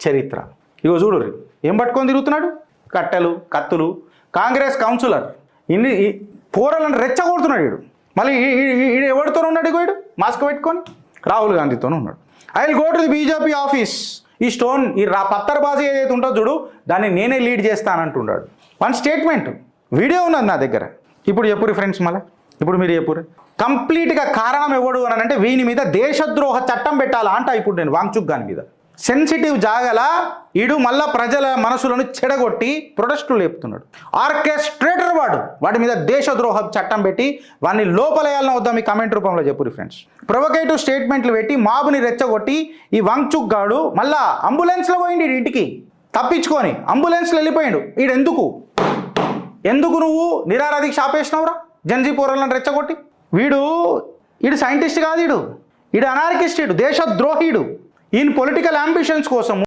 చరిత్ర. ఇగో చూడు ఏం పట్టుకొని తిరుగుతున్నాడు? కట్టెలు కత్తులు. కాంగ్రెస్ కౌన్సిలర్. ఇన్ని ఈ పోరలను రెచ్చగొడుతున్నాడు వీడు మళ్ళీ ఈడు ఎవరితో ఉన్నాడు ఇగో వీడు మాస్క్ పెట్టుకొని? రాహుల్ గాంధీతో ఉన్నాడు. I will go to the BJP office. ఈ స్టోన్ ఈ రా పత్తర్బాజీ ఏదైతే ఉంటుందో చూడు దాన్ని నేనే లీడ్ చేస్తానంటున్నాడు వన్ స్టేట్మెంట్. వీడియో ఉన్నది నా దగ్గర. ఇప్పుడు చెప్పురి ఫ్రెండ్స్ మళ్ళీ? ఇప్పుడు మీరు చెప్పురు కంప్లీట్గా కారణం ఎవడు అని అంటే వీని మీద దేశద్రోహ చట్టం పెట్టాలా అంట ఇప్పుడు నేను వాంగ్చుక్ గాని మీద. సెన్సిటివ్ జాగల ఇడు మళ్ళా ప్రజల మనసులను చెడగొట్టి ప్రొటెస్టులు లేపుతున్నాడు. ఆర్కెస్ట్రేటర్ వాడు. వాడి మీద దేశద్రోహ చట్టం పెట్టి వాడిని లోపలేయాలని వద్దాం మీ కమెంట్ రూపంలో చెప్పురు ఫ్రెండ్స్. ప్రొవకేటివ్ స్టేట్మెంట్లు పెట్టి మాబుని రెచ్చగొట్టి ఈ వాంగ్చుక్ గాడు మళ్ళా అంబులెన్స్లో పోయింది ఇంటికి. తప్పించుకొని అంబులెన్స్లో వెళ్ళిపోయాడు. ఈడెందుకు ఎందుకు? ఎందుకు నువ్వు నిరారాధికి ఆపేసినావురా జన్జీ పోరాలను రెచ్చగొట్టి. వీడు వీడు సైంటిస్ట్ కాదు వీడు ఈడు అనార్కిస్ట్ వీడు దేశద్రోహీడు. ఈయన పొలిటికల్ అంబిషన్స్ కోసము